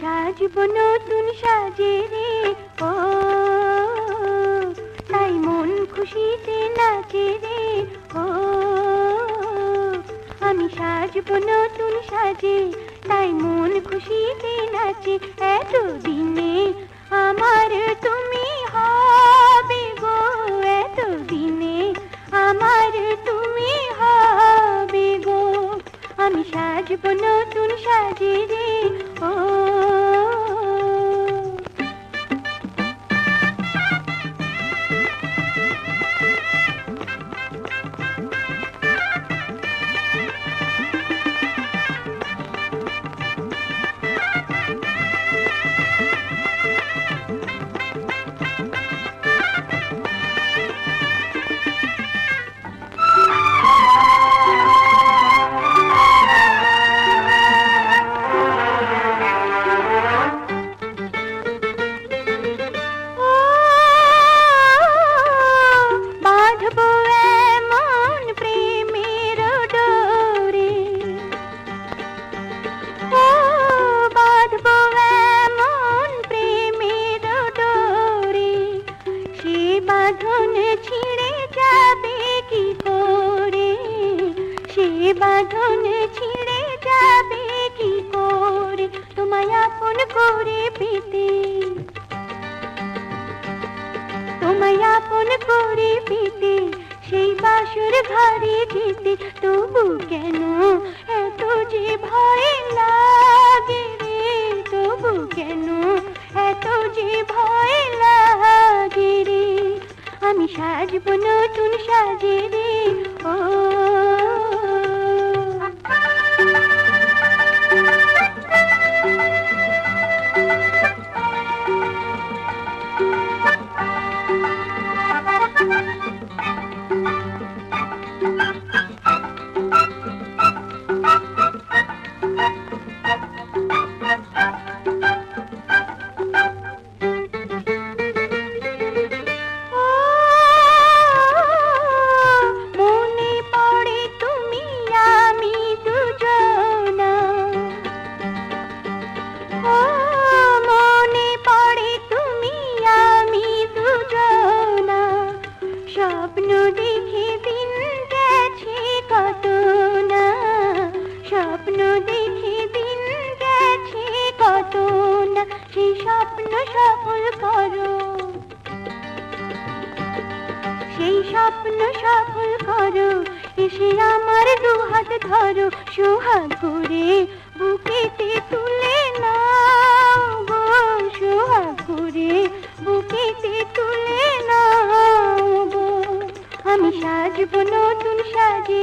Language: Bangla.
সাজব নতুন সাজে রে। ও, তাই মন খুশিতে নাচে রে। ও, আমি সাজব নতুন সাজে, তাই মন খুশিতে নাচে। এতদিনে আমার তুমি সাজব নতুন সাজে রে ও ও বাঁধন ছিঁড়ে যাবে কি করে? তোমায় আপন করে পেতে। তোমায় আপন করে পেতে, সেই বাসর ঘরে যেতে। তবু কেন এত যে ভয় লাগে রে? তবু কেন এত যে ভয় লাগে রে? আমি সাজব নতুন সাজে রে, ও সফল করো। সেই স্বপ্ন করো, এসে আমার ধরো সোহাগ করে বুকেতে তুলে নাও গো সোহাগ করে বুকেতে তুলে নাও গো। আমি সাজব নতুন সাজে